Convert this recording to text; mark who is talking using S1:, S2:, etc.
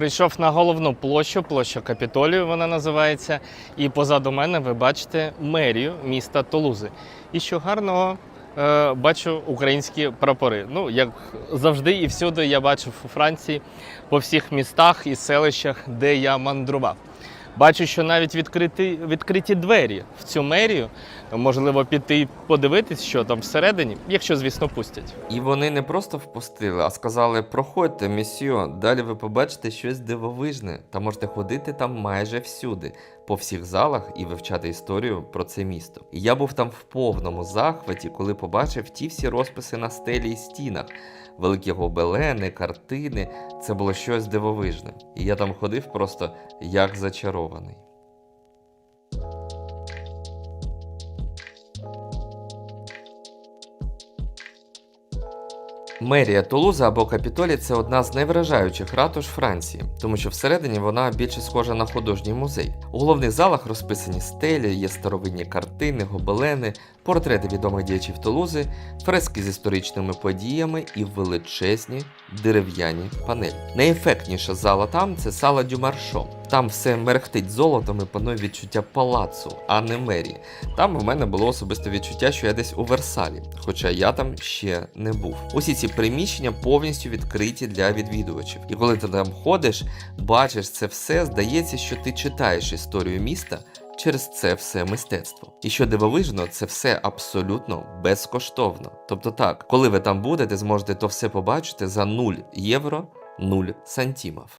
S1: Прийшов на головну площу, площа Капітолію вона називається. І позаду мене ви бачите мерію міста Тулузи. І що гарного е, бачу українські прапори. Ну, як завжди і всюди я бачив у Франції по всіх містах і селищах, де я мандрував. Бачу, що навіть відкриті, відкриті двері в цю мерію. Можливо, піти подивитись, що там всередині, якщо, звісно, пустять.
S2: І вони не просто впустили, а сказали: проходьте, місіо, далі ви побачите щось дивовижне та можете ходити там майже всюди, по всіх залах і вивчати історію про це місто. І я був там в повному захваті, коли побачив ті всі розписи на стелі і стінах, великі гобелени, картини. Це було щось дивовижне. І я там ходив просто як зачарований. Мерія Тулуза або Капітолій це одна з найвражаючих ратуш Франції, тому що всередині вона більше схожа на художній музей. У головних залах розписані стелі, є старовинні картини, гобелени, портрети відомих діячів Тулузи, фрески з історичними подіями і величезні дерев'яні панелі. Найефектніша зала там це сала Дюмаршо. Там все мерехтить золотом і панує відчуття палацу, а не мерії. Там в мене було особисте відчуття, що я десь у Версалі, хоча я там ще не був. Усі ці приміщення повністю відкриті для відвідувачів. І коли ти там ходиш, бачиш це все, здається, що ти читаєш історію міста через це все мистецтво. І що дивовижно, це все абсолютно безкоштовно. Тобто так, коли ви там будете, зможете то все побачити за 0 євро 0 сантімів.